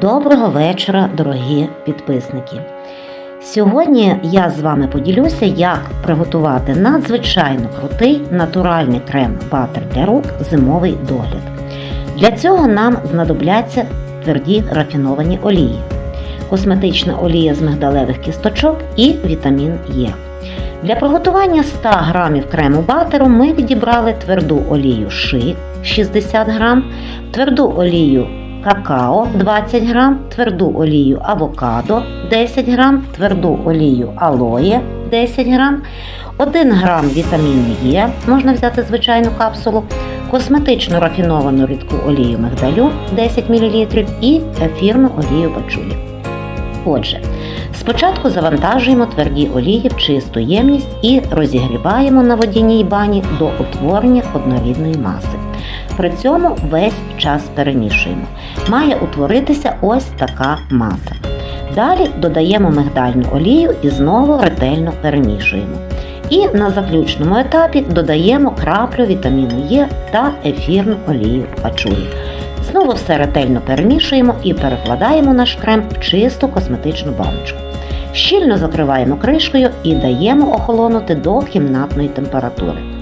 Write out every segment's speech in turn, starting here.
Доброго вечора, дорогі підписники! Сьогодні я з вами поділюся, як приготувати надзвичайно крутий натуральний крем батер для рук зимовий догляд. Для цього нам знадобляться тверді рафіновані олії, косметична олія з мигдалевих кісточок і вітамін Е. Для приготування 100 г крему батеру ми відібрали тверду олію ши 60 г, тверду олію какао 20 г, тверду олію авокадо 10 г, тверду олію алоє 10 г, 1 г вітаміну Е, можна взяти звичайну капсулу, косметичну рафіновану рідку олію мигдалю 10 мл і ефірну олію пачулі. Отже, спочатку завантажуємо тверді олії в чисту ємність і розігріваємо на водяній бані до утворення однорідної маси. При цьому весь час перемішуємо. Має утворитися ось така маса. Далі додаємо мигдальну олію і знову ретельно перемішуємо. І на заключному етапі додаємо краплю вітаміну Е та ефірну олію пачулі. Знову все ретельно перемішуємо і перекладаємо наш крем в чисту косметичну баночку. Щільно закриваємо кришкою і даємо охолонути до кімнатної температури.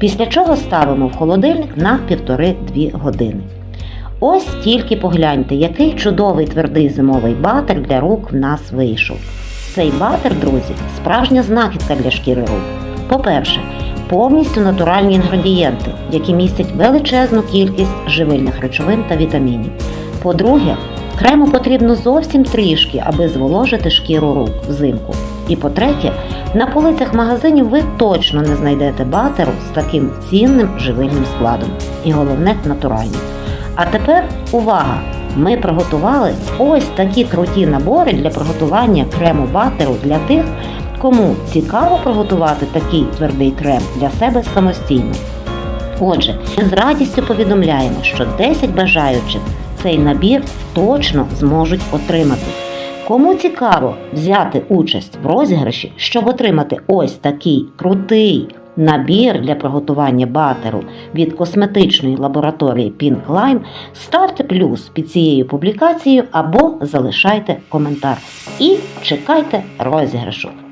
Після чого ставимо в холодильник на 1,5-2 години. Ось тільки погляньте, який чудовий твердий зимовий батер для рук в нас вийшов. Цей батер, друзі, справжня знахідка для шкіри рук. По-перше, повністю натуральні інгредієнти, які містять величезну кількість живильних речовин та вітамінів. По-друге, крему потрібно зовсім трішки, аби зволожити шкіру рук взимку. І по-третє, на полицях магазинів ви точно не знайдете батеру з таким цінним живильним складом. І головне натуральним. А тепер увага! Ми приготували ось такі круті набори для приготування крему батеру для тих, кому цікаво приготувати такий твердий крем для себе самостійно. Отже, ми з радістю повідомляємо, що 10 бажаючих цей набір точно зможуть отримати. Кому цікаво взяти участь в розіграші, щоб отримати ось такий крутий набір для приготування батеру від косметичної лабораторії Pink Lime, ставте плюс під цією публікацією або залишайте коментар і чекайте розіграшу.